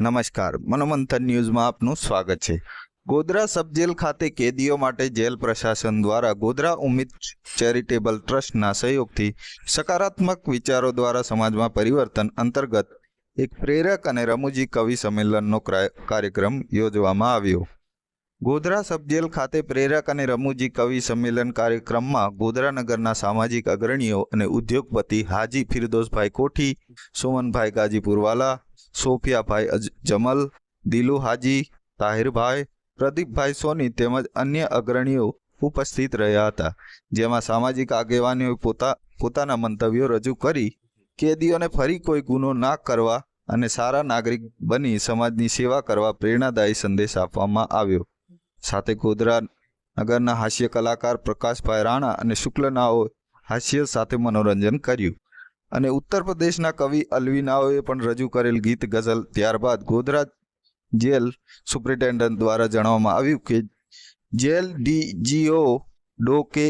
નમસ્કાર, મનોમંથન ન્યૂઝમાં આપનું સ્વાગત છે. ગોધરા સબજેલ ખાતે કેદીઓ માટે જેલ પ્રશાસન દ્વારા ગોધરા ઉમિત ચેરિટેબલ ટ્રસ્ટના સહયોગથી સકારાત્મક વિચારો દ્વારા સમાજમાં પરિવર્તન અંતર્ગત એક પ્રેરક અને રમૂજી કવિ સંમેલનનો ક્રા- કાર્યક્રમ યોજવામાં આવ્યો. ગોધરા સબજેલ ખાતે પ્રેરક અને રમૂજી કવિ સંમેલન કાર્યક્રમમાં ગોધરા નગરના સામાજિક અગ્રણીઓ અને ઉદ્યોગપતિ હાજી ફિરદોસભાઈ કોઠી, સુમનભાઈ ગાજીપુરવાલા સોફિયાભાઈ જમલ દિલુ હાજી તાહિરભાઈ, પ્રદીપભાઈ સોની તેમજ અન્ય અગ્રણીઓ ઉપસ્થિત રહ્યા હતા, જેમાં સામાજિક આગેવાનીઓએ પોતા, પોતાના મંતવ્યો રજૂ કરી, કેદીઓને ફરી કોઈ ગુનો ના કરવા અને સારા નાગરિક બની સમાજની સેવા કરવા પ્રેરણાદાયી સંદેશ આપવામાં આવ્યો. સાથે ગોધરા નગરના હાસ્ય કલાકાર પ્રકાશભાઈ રાણા અને શુક્લનાઓ હાસ્ય સાથે મનોરંજન કર્યું. અને ઉત્તર પ્રદેશના કવિ અલવીનાઓએ પણ રજૂ કરેલ ગીત ગઝલ ત્યારબાદ ગોધરા જેલ સુપ્રિન્ટેન્ડન્ટ દ્વારા જણાવવામાં આવ્યું કે જેલ ડીજીઓ ડો કે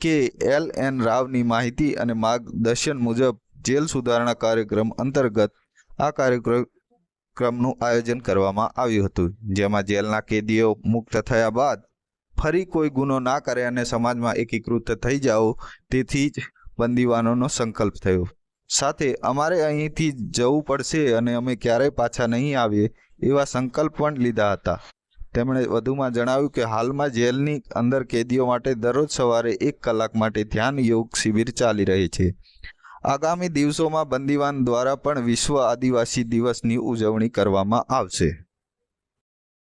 કે એલ એન રાવની માહિતી અને માર્ગદર્શન મુજબ જેલ સુધારણા કાર્યક્રમ અંતર્ગત આ કાર્યક્રમ આયોજન કરવામાં આવ્યું હતું, જેમાં જેલના કેદીઓ મુક્ત થયા બાદ ફરી કોઈ ગુનો ના કરે અને સમાજમાં એકીકૃત થઈ જાઓ, તેથી જ બંદીવાનોનો સંકલ્પ થયો. સાથે અમારે અહીંથી જવું પડશે અને અમે ક્યારેય પાછા નહીં આવીએ, એવા સંકલ્પ પણ લીધા હતા. તેમણે વધુમાં જણાવ્યું કે હાલમાં જેલની અંદર કેદીઓ માટે દરરોજ સવારે એક કલાક માટે ધ્યાન યોગ શિબિર ચાલી રહી છે. આગામી દિવસોમાં બંદીવાન દ્વારા પણ વિશ્વ આદિવાસી દિવસની ઉજવણી કરવામાં આવશે.